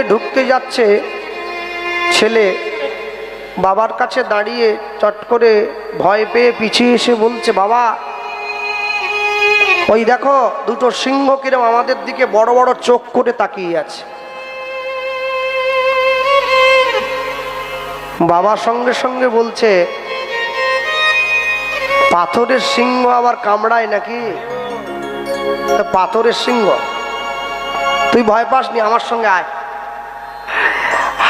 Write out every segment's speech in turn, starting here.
মন্দিরে ঢুকতে যাচ্ছে ছেলে। বাবার কাছে দাঁড়িয়ে চট করে ভয় পেয়ে পিছিয়ে এসে বলছে, বাবা, ওই দেখো, দুটো সিংহ কিরম আমাদের দিকে বড় বড় চোখ করে তাকিয়ে আছে। বাবার সঙ্গে সঙ্গে বলছে, পাথরের সিংহ আবার কামড়ায় নাকি? পাথরের সিংহ। তুই ভয় পাসনি, আমার সঙ্গে আয়।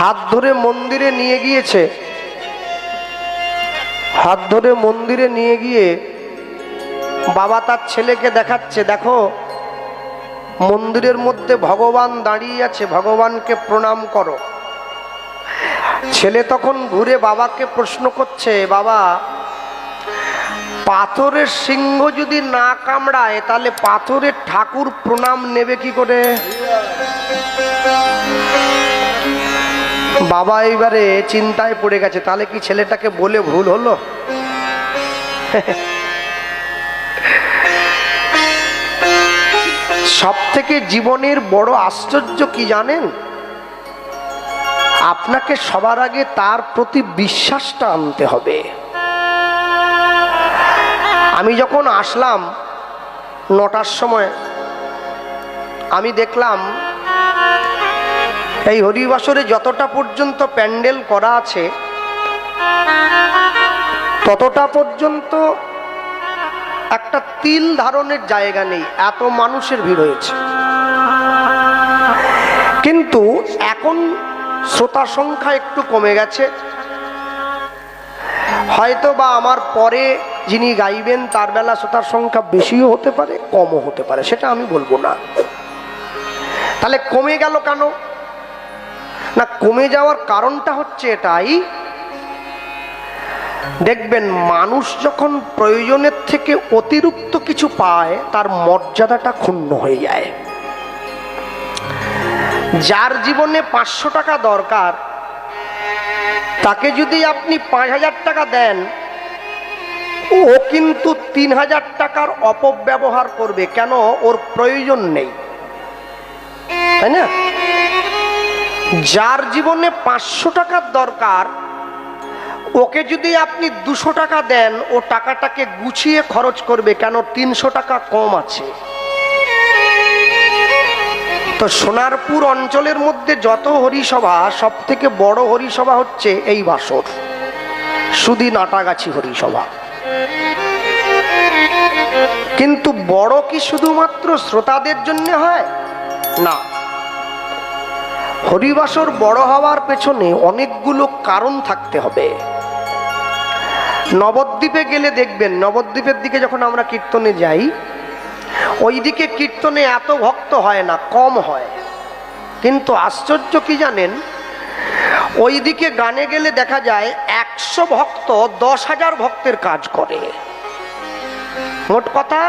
হাত ধরে মন্দিরে নিয়ে গিয়েছে। হাত ধরে মন্দিরে নিয়ে গিয়ে বাবা তার ছেলেকে দেখাচ্ছে, দেখো, মন্দিরের মধ্যে ভগবান দাঁড়িয়ে আছে, ভগবানকে প্রণাম করো। ছেলে তখন ঘুরে বাবাকে প্রশ্ন করছে, বাবা, পাথরের সিংহ যদি না কামড়ায়, তাহলে পাথরের ঠাকুর প্রণাম নেবে কি করে? বাবা এইবারে চিন্তায় পড়ে গেছে, তাহলে কি ছেলেটাকে বলে ভুল হলো? সব থেকে জীবনের বড় আশ্চর্য কি জানেন? আপনাকে সবার আগে তার প্রতি বিশ্বাসটা আনতে হবে। আমি যখন আসলাম নটার সময়, আমি দেখলাম এই হরিবাসরে যতটা পর্যন্ত প্যান্ডেল করা আছে, ততটা পর্যন্ত একটা তিল ধারণের জায়গা নেই, এত মানুষের ভিড় হয়েছে। কিন্তু এখন শ্রোতা সংখ্যা একটু কমে গেছে। হয়তো বা আমার পরে যিনি গাইবেন, তার বেলা শ্রোতার সংখ্যা বেশিও হতে পারে, কমও হতে পারে, সেটা আমি বলব না। তাহলে কমে গেল কেন? না, কমে যাওয়ার কারণটা হচ্ছে এটাই। দেখবেন, মানুষ যখন প্রয়োজনের থেকে অতিরিক্ত কিছু পায়, তার মর্যাদাটা ক্ষুণ্ণ হয়ে যায়। যার জীবনে পাঁচশো টাকা দরকার, তাকে যদি আপনি পাঁচ হাজার টাকা দেন, ও কিন্তু তিন হাজার টাকার অপব্যবহার করবে। কেন? ওর প্রয়োজন নেই। তাই না? যার জীবনে পাঁচশো টাকার দরকার, ওকে যদি আপনি দুশো টাকা দেন, ও টাকাটাকে গুছিয়ে খরচ করবে কেন? তিনশো টাকা কম আছে। তো সোনারপুর অঞ্চলের মধ্যে যত হরিসভা সব থেকে বড় হরিসভা হচ্ছে এই বাসর। সুদি নাটাগাছি হরিসভা। কিন্তু বড় কি শুধুমাত্র শ্রোতাদের জন্য হয়? না। হরিবাসর বড় হওয়ার পেছনে অনেকগুলো কারণ থাকতে হবে। নবদ্বীপে গেলে দেখবেন, নবদ্বীপের দিকে যখন আমরা কীর্তনে যাই, ওইদিকে কীর্তনে এত ভক্ত হয় না, কম হয়। কিন্তু আশ্চর্য কি জানেন? ওইদিকে গানে গেলে দেখা যায় একশো ভক্ত দশ হাজার ভক্তের কাজ করে। মোট কথা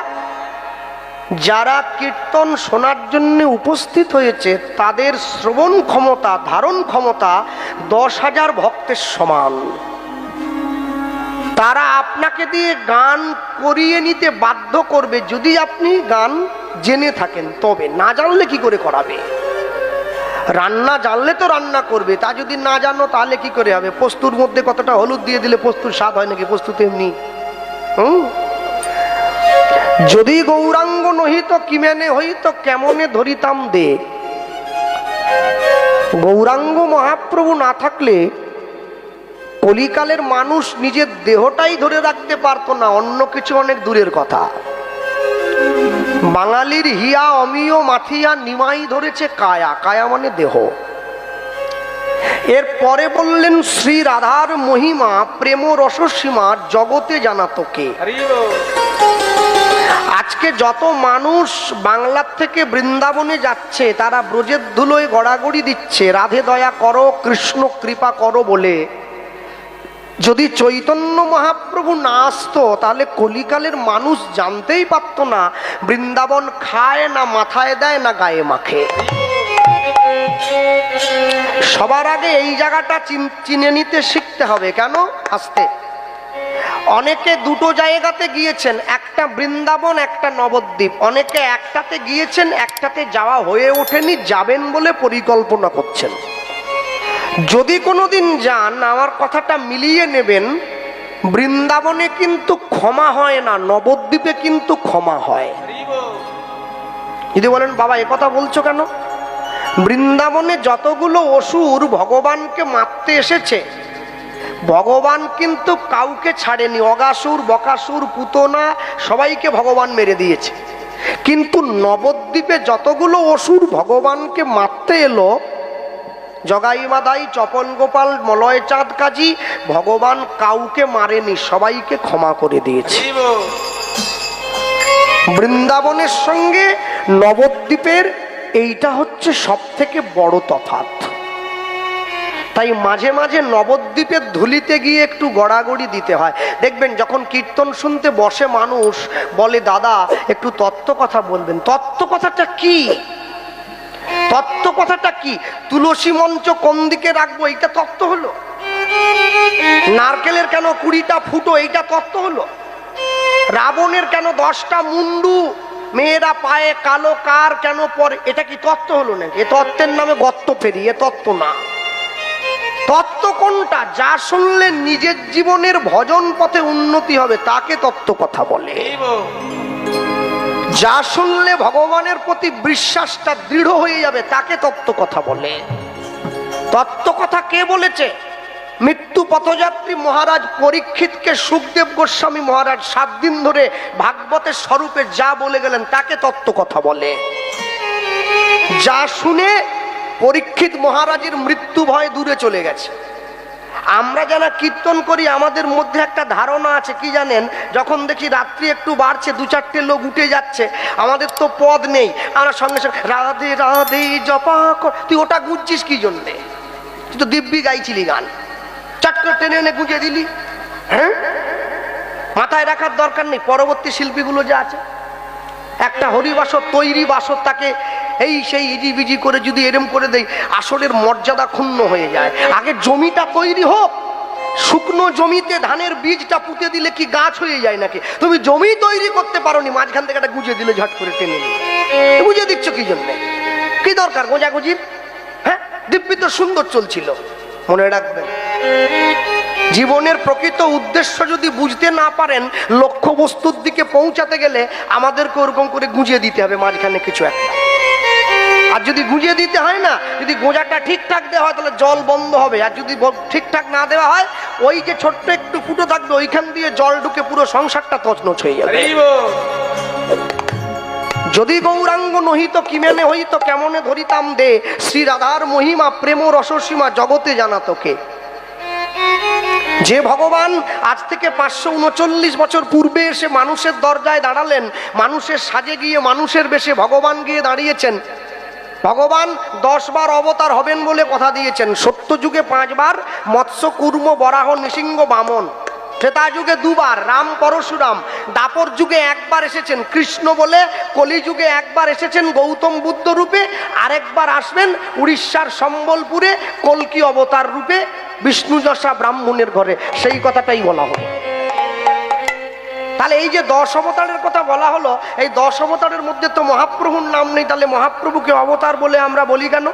যারা কীর্তন শোনার জন্য উপস্থিত হয়েছে, তাদের শ্রবণ ক্ষমতা, ধারণ ক্ষমতা দশ হাজার ভক্তের সমান। তারা আপনাকে দিয়ে গান করিয়ে নিতে বাধ্য করবে, যদি আপনি গান জেনে থাকেন, তবে না জানলে কি করে করাবে? রান্না জানলে তো রান্না করবে, তা যদি না জানো তাহলে কি করে হবে? পোস্তুর মধ্যে কতটা হলুদ দিয়ে দিলে পোস্তুর স্বাদ হয় নাকি? পোস্ত এমনি, হুম? যদি গৌরাঙ্গ কিমেনে হইত কেমনে ধরিতাম দে। গৌরাঙ্গ মহাপ্রভু না থাকলে কলিকালের মানুষ নিজের দেহটাই ধরে রাখতে পারতো না, অন্য কিছু অনেক দূরের কথা। বাঙালির হিয়া অমিয় মাথিয়া নিমাই ধরেছে কায়া কায়া মানে দেহ। এর পরে বললেন, শ্রী রাধার মহিমা প্রেম রসসীমা জগতে জানা তোকে আজকে যত মানুষ বাংলার থেকে বৃন্দাবনে যাচ্ছে, তারা ব্রজের ধুলোয় গড়াগড়ি দিচ্ছে। রাধে দয়া করো, কৃষ্ণ কৃপা করো বলে। যদি চৈতন্য মহাপ্রভু না আসতো, তাহলে কলিকালের মানুষ জানতেই পারত না, বৃন্দাবন খায় না, মাথায় দেয় না, গায়ে মাখে। সবার আগে এই জায়গাটা চিন- নিতে শিখতে হবে। কেন? আসতে। অনেকে দুটো জায়গাতে গিয়েছেন, একটা বৃন্দাবন, একটা নবদ্বীপ। অনেকে একটাতে গিয়েছেন, একটাতে যাওয়া হয়ে ওঠেনি, যাবেন বলে পরিকল্পনা করছেন। যদি কোনোদিন যান, আমার কথাটা মিলিয়ে নেবেন, বৃন্দাবনে কিন্তু ক্ষমা হয় না, নবদ্বীপে কিন্তু ক্ষমা হয়। যদি বলেন, বাবা, এ কথা বলছো কেন? বৃন্দাবনে যতগুলো অসুর ভগবানকে মারতে এসেছে ভগবান কিন্তু কাউকে ছাড়েনি অগাসুর বকাসুর পুতনা সবাইকে ভগবান মেরে দিয়েছে। কিন্তু নবদ্বীপে যতগুলো অসুর ভগবানকে মারতে এলো জগাই মাদাই চপন গোপাল মলয় চাঁদ কাজী ভগবান কাউকে মারেনি সবাইকে ক্ষমা করে দিয়েছে। বৃন্দাবনের সঙ্গে নবদ্বীপের এইটা হচ্ছে সব থেকে বড় তফাৎ। তাই মাঝে মাঝে নবদ্বীপের ধুলিতে গিয়ে একটু গড়াগড়ি দিতে হয়। দেখবেন যখন কীর্তন শুনতে বসে মানুষ, বলে, দাদা, একটু তত্ত্ব কথা বলবেন। তত্ত্ব কথাটা কি? তত্ত্ব কথাটা কি? তুলসী মঞ্চ কোন দিকে রাখব? এইটা তত্ত্ব হলো। নারকেলের কেন কুড়িটা ফুটো? এইটা তত্ত্ব হলো। রাবণের কেন দশটা মুন্ডু? মেয়েরা পায়ে কালো কার কেন পরে? এটা কি তত্ত্ব হলো নাকি? এ তত্ত্বের নামে গত্ত ফেরি, এ তত্ত্ব না। তত্ত্ব কোনটা? যা শুনলে নিজের জীবনের ভজন পথে উন্নতি হবে, তাকে তত্ত্ব কথা বলে। যা শুনলে ভগবানের প্রতি বিশ্বাসটা দৃঢ় হয়ে যাবে, তাকে তত্ত্ব কথা বলে। তত্ত্ব কথা কে বলেছে? মৃত্যু পথযাত্রী মহারাজ পরীক্ষিতকে সুখদেব গোস্বামী মহারাজ সাত দিন ধরে ভাগবতের স্বরূপে যা বলে গেলেন, তাকে তত্ত্ব কথা বলে। যা শুনে পরীক্ষিত মহারাজের মৃত্যু ভয় দূরে চলে গেছে। আমরা যারা কীর্তন করি, আমাদের মধ্যে একটা ধারণা আছে, কি জানেন? যখন দেখি রাত্রি একটু বাড়ছে, দু চারটে লোক উঠে যাচ্ছে, আমাদের তো পদ নেই। আমরা সঙ্গে সঙ্গে রাধে রাধে, জপা তুই ওটা গুঁজছিস কি জন্যে? তুই তো দিব্যি গাইছিলি গান। চট টেনে এনে গুঁজে দিলি। হ্যাঁ? মাথায় রাখার দরকার নেই। পরবর্তী শিল্পীগুলো যে আছে, একটা হরিবাসর তৈরি বাসর তাকে এই সেই ইজি বিজি করে যদি এরম করে দেই আসলের মর্যাদা ক্ষুণ্ণ হয়ে যায়। আগে জমিটা তৈরি হোক, শুকনো জমিতে ধানের বীজটা পুঁতে দিলে কি গাছ হয়ে যায় নাকি? তুমি জমি তৈরি করতে পারোনি, মাঝখান থেকে একটা গুঁজে দিলে ঝট করে টেনে বুঝে দিচ্ছ কি জন্যে? কি দরকার গোজাগুজির হ্যাঁ? দিব্যি তো সুন্দর চলছিল। মনে রাখবেন জীবনের প্রকৃত উদ্দেশ্য যদি বুঝতে না পারেন লক্ষ্য বস্তুর দিকে পৌঁছাতে গেলে আমাদেরকে ওরকম করে গুঁজে দিতে হবে মাঝখানে কিছু একটা। আর যদি গুঁজে দিতে হয় না যদি গোঁজাটা ঠিকঠাক দেওয়া হয় তাহলে জল বন্ধ হবে। আর যদি ঠিকঠাক না দেওয়া হয় ওই যে ছোট্ট একটু ফুটো থাকবে ওইখান দিয়ে জল ঢুকে পুরো সংসারটা তছনছ হয়ে যাবে। যদি গৌরাঙ্গ নহিত কিমেনে হইত কেমনে ধরিতাম দে? শ্রী রাধার মহিমা প্রেম রসসীমা জগতে জানা তোকে। যে ভগবান আজ থেকে পাঁচশো উনচল্লিশ বছর পূর্বে এসে মানুষের দরজায় দাঁড়ালেন মানুষের সাজে গিয়ে মানুষের বেশে ভগবান গিয়ে দাঁড়িয়েছেন ভগবান দশ বার অবতার হবেন বলে কথা দিয়েছেন। সত্য যুগে পাঁচবার মৎস্য কুর্ম বরাহ, নৃসিংহ, বামন। ত্রেতা যুগে দুবার, রাম, পরশুরাম। দাপর যুগে একবার এসেছেন। কৃষ্ণ বলে কলিযুগে একবার এসেছেন গৌতম বুদ্ধ রূপে। আরেকবার আসবেন উড়িষ্যার সম্বলপুরে কলকি অবতার রূপে। বিষ্ণু যশা ব্রাহ্মণের ঘরে। সেই কথাটাই বলা হলো। তাহলে এই যে দশ অবতারের কথা বলা হলো, এই দশ অবতারের মধ্যে তো মহাপ্রভুর নাম নেই, তাহলে মহাপ্রভুকে অবতার বলে আমরা বলি কেন?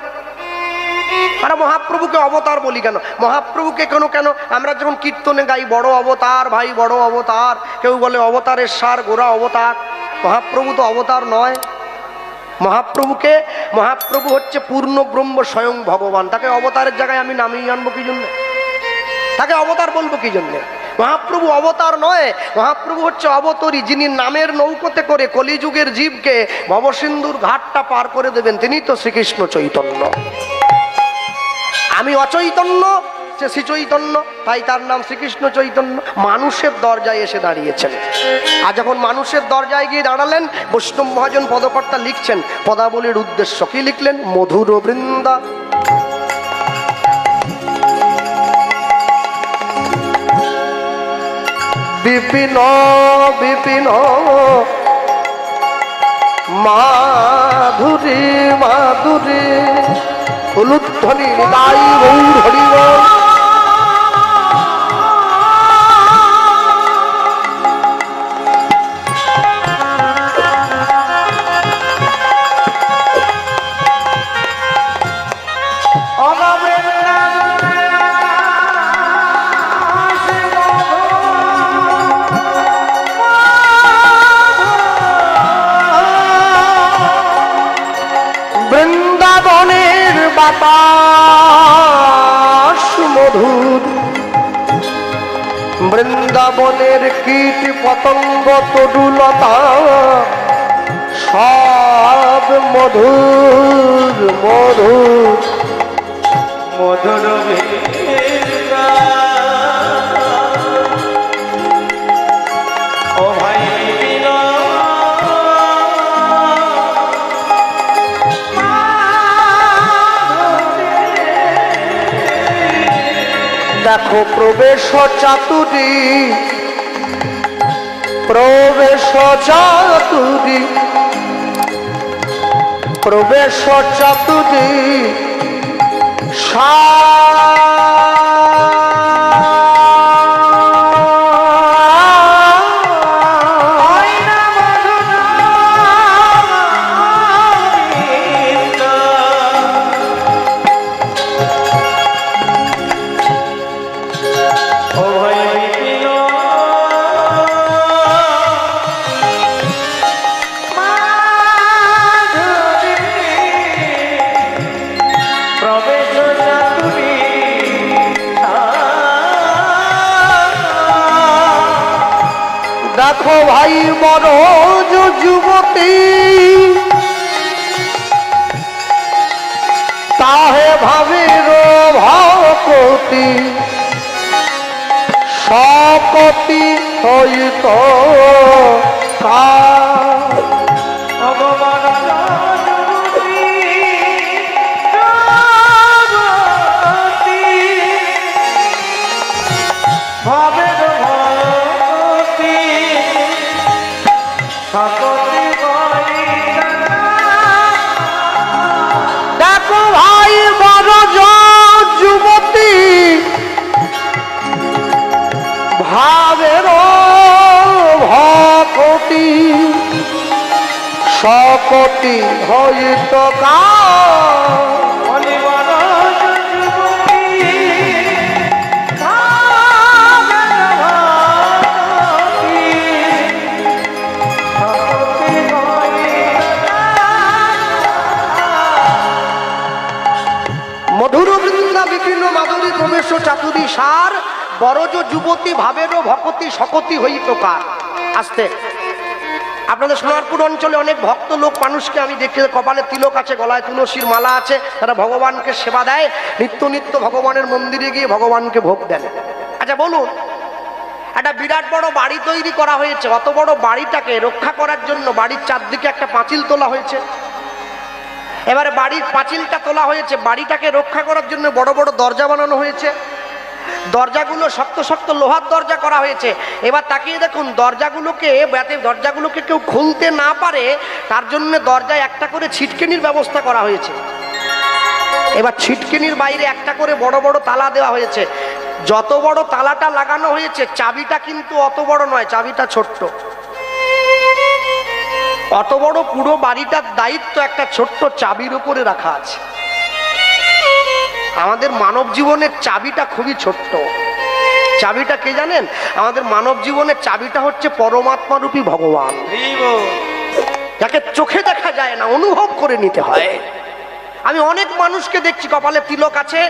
আমরা মহাপ্রভুকে অবতার বলি কেন? মহাপ্রভুকে কেন কেন? আমরা যখন কীর্তনে গাই, বড় অবতার ভাই, বড় অবতার, কেউ বলে অবতারের সার, গোড়া অবতার। মহাপ্রভু তো অবতার নয়। মহাপ্রভুকে, মহাপ্রভু হচ্ছে পূর্ণ ব্রহ্ম স্বয়ং ভগবান। তাকে অবতারের জায়গায় আমি নামিয়ে আনব কি জন্য? তাকে অবতার বলব কি জন্যে? মহাপ্রভু অবতার নয়, মহাপ্রভু হচ্ছে অবতরী, যিনি নামের নৌকোতে করে কলিযুগের জীবকে ভবসিন্ধুর ঘাটটা পার করে দেবেন তিনি তো শ্রীকৃষ্ণ চৈতন্য। আমি অচৈতন্য, সে শ্রী চৈতন্য তাই তার নাম শ্রীকৃষ্ণ চৈতন্য। মানুষের দরজায় এসে দাঁড়িয়েছেন। আর যখন মানুষের দরজায় গিয়ে দাঁড়ালেন, বৈষ্ণব মহাজন পদকর্তা লিখছেন, পদাবলীর উদ্দেশ্য কি লিখলেন? মধুর বৃন্দা। বিপিন বিপিন। মাধুরী মাধুরী। হলুধ্বনি নিতাই গৌর হরিব বৃন্দাবনের কীট পতঙ্গ তরুলতা সব মধুর মধুর মধুর দেখো প্রবেশ চাতুরি। প্রবেশ চাতুরি। প্রবেশ চাতুরি। ও ভাই বড় যুবতী। তাহে ভাবির ভকতি সকতি হইত কার সকতি হইত মধুর বৃন্দা বিভিন্ন মাধুরী প্রবেশ চাতুরি সার বড়জ যুবতী ভাবেরও ভকতি সকতি হইত কার। আসতে। আপনাদের সোনারপুর অঞ্চলে অনেক ভক্ত লোক, মানুষকে আমি দেখি কপালে তিলক আছে, গলায় তুলসীর মালা আছে, তারা ভগবানকে সেবা দেয়। নিত্য নিত্য ভগবানের মন্দিরে গিয়ে ভগবানকে ভোগ দেন। আচ্ছা বলুন, একটা বিরাট বড় বাড়ি তৈরি করা হয়েছে, অত বড় বাড়িটাকে রক্ষা করার জন্য বাড়ির চারদিকে একটা পাঁচিল তোলা হয়েছে। এবারে বাড়ির পাঁচিলটা তোলা হয়েছে, বাড়িটাকে রক্ষা করার জন্য বড় বড় দরজা বানানো হয়েছে। দরজাগুলো শক্ত শক্ত লোহার দরজা করা হয়েছে। এবার তাকিয়ে দেখুন, দরজাগুলোকে যাতে দরজাগুলোকে কেউ খুলতে না পারে, তার জন্য দরজায় একটা করে ছিটকেনির ব্যবস্থা করা হয়েছে। এবার ছিটকেনির বাইরে একটা করে বড় বড় তালা দেওয়া হয়েছে। যত বড় তালাটা লাগানো হয়েছে, চাবিটা কিন্তু অত বড় নয়, চাবিটা ছোট্ট। অত বড় পুরো বাড়িটার দায়িত্ব একটা ছোট্ট চাবির উপরে রাখা আছে। আমাদের মানব জীবনের চাবিটা খুবই ছোট্ট। চাবিটা কে জানেন? আমাদের মানব জীবনের চাবিটা হচ্ছে পরমাত্মা রূপী ভগবান যাকে চোখে দেখা যায় না অনুভব করে নিতে হয়। আমি অনেক মানুষকে দেখছি কপালে তিলক আছে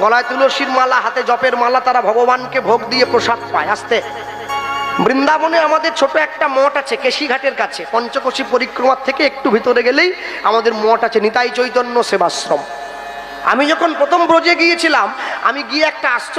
গলায় তুলসীর মালা হাতে জপের মালা তারা ভগবানকে ভোগ দিয়ে প্রসাদ পায়। আসতে। বৃন্দাবনে আমাদের ছোট একটা মঠ আছে কেশিঘাটের কাছে। পঞ্চকোশী পরিক্রমার থেকে একটু ভিতরে গেলেই আমাদের মঠ আছে নিতাই চৈতন্য সেবাশ্রম। আমি যখন প্রথম ব্রজে গিয়েছিলাম আমি গিয়ে একটা আশ্চর্য